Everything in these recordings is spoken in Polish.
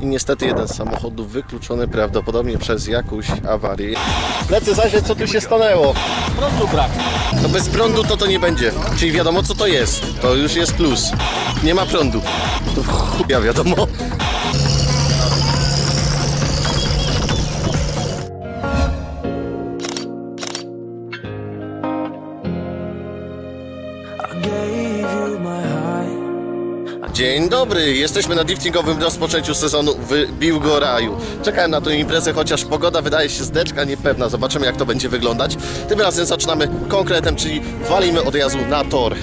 i niestety jeden z samochodów wykluczony prawdopodobnie przez jakąś awarię. Lecę zajrzeć co tu się stanęło. Prądu brak. No bez prądu to to nie będzie. Czyli wiadomo co to jest. To już jest plus. Nie ma prądu. To chuja wiadomo. I gave you my heart. Dzień dobry, jesteśmy na driftingowym rozpoczęciu sezonu w Biłgoraju. Czekałem na tę imprezę, chociaż pogoda wydaje się zdeczka niepewna. Zobaczymy jak to będzie wyglądać. Tym razem zaczynamy konkretem, czyli walimy od razu na tor.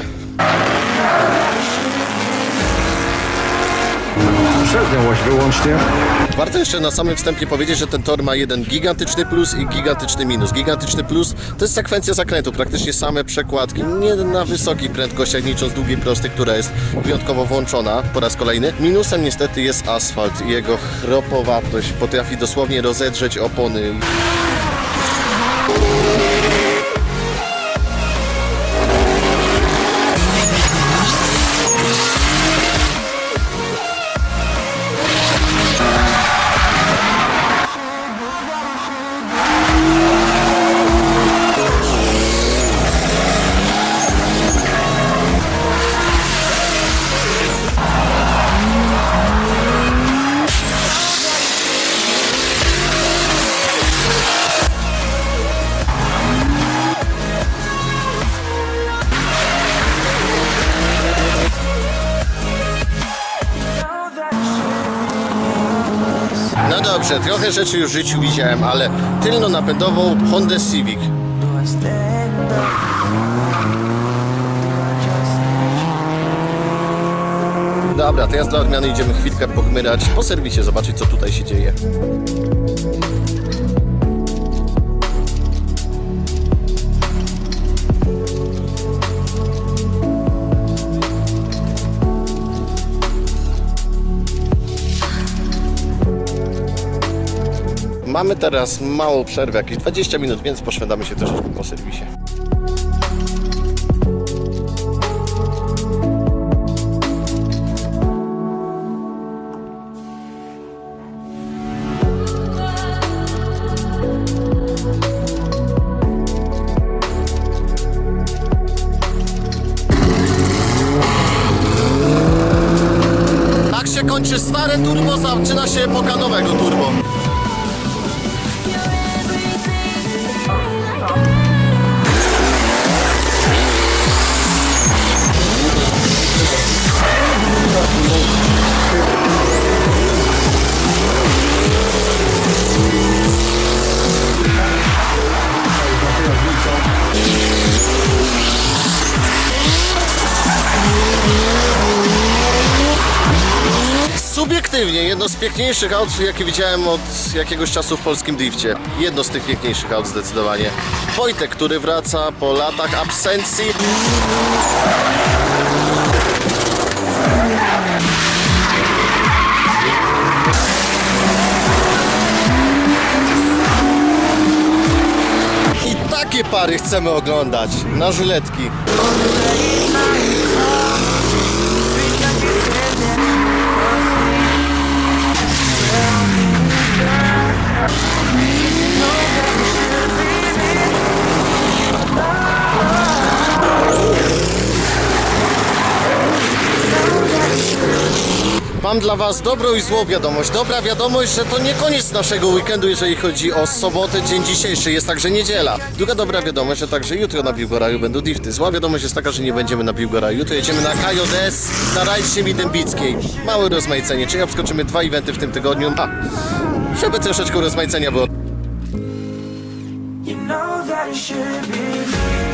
Przeznałeś wyłącznie. Warto jeszcze na samym wstępie powiedzieć, że ten tor ma jeden gigantyczny plus i gigantyczny minus. Gigantyczny plus to jest sekwencja zakrętu, praktycznie same przekładki, nie na wysokich prędkościach, licząc długiej prostej, która jest wyjątkowo włączona po raz kolejny. Minusem niestety jest asfalt i jego chropowatość potrafi dosłownie rozedrzeć opony. Dobrze, trochę rzeczy już w życiu widziałem, ale tylno-napędową Honda Civic. Dobra, teraz dla odmiany idziemy chwilkę pochmyrać po serwisie, zobaczyć co tutaj się dzieje. Mamy teraz małą przerwę, jakieś 20 minut, więc poszwędamy się troszeczkę po serwisie. Tak się kończy stare turbo, zaczyna się epoka nowego turbo. Subiektywnie jedno z piękniejszych aut, jakie widziałem od jakiegoś czasu w polskim drifcie. Jedno z tych piękniejszych aut zdecydowanie. Wojtek, który wraca po latach absencji. I takie pary chcemy oglądać na żyletki. Mam dla Was dobrą i złą wiadomość. Dobra wiadomość, że to nie koniec naszego weekendu, jeżeli chodzi o sobotę, dzień dzisiejszy, jest także niedziela. Druga dobra wiadomość, że także jutro na Biłgoraju będą drifty. Zła wiadomość jest taka, że nie będziemy na Biłgoraju, jutro jedziemy na KJS na rajd ziemi dębickiej. Małe rozmaicenie, czyli obskoczymy dwa eventy w tym tygodniu. A, żeby troszeczkę rozmaicenia było. You know that it should be me.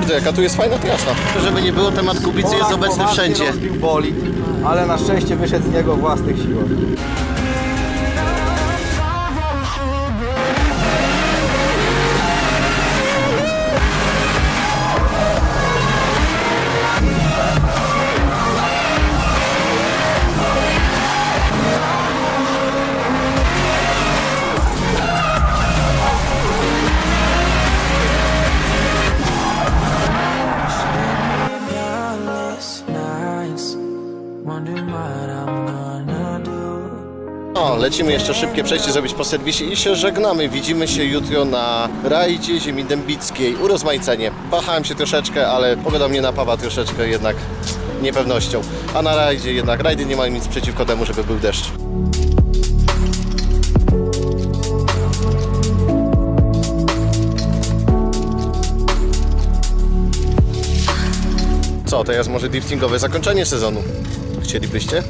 Jaka tu jest fajna trasa. Żeby nie było, temat Kubicy jest obecny wszędzie. rozbił bolid, ale na szczęście wyszedł z niego w własnych siłach. Do. No, lecimy jeszcze szybkie przejście zrobić po serwisie i się żegnamy. Widzimy się jutro na rajdzie ziemi dębickiej, urozmaicenie. Wahałem się troszeczkę, ale pogoda mnie napawa troszeczkę jednak niepewnością. A na rajdzie jednak, rajdy nie mają nic przeciwko temu, żeby był deszcz. Co, teraz może driftingowe zakończenie sezonu? Chcielibyście?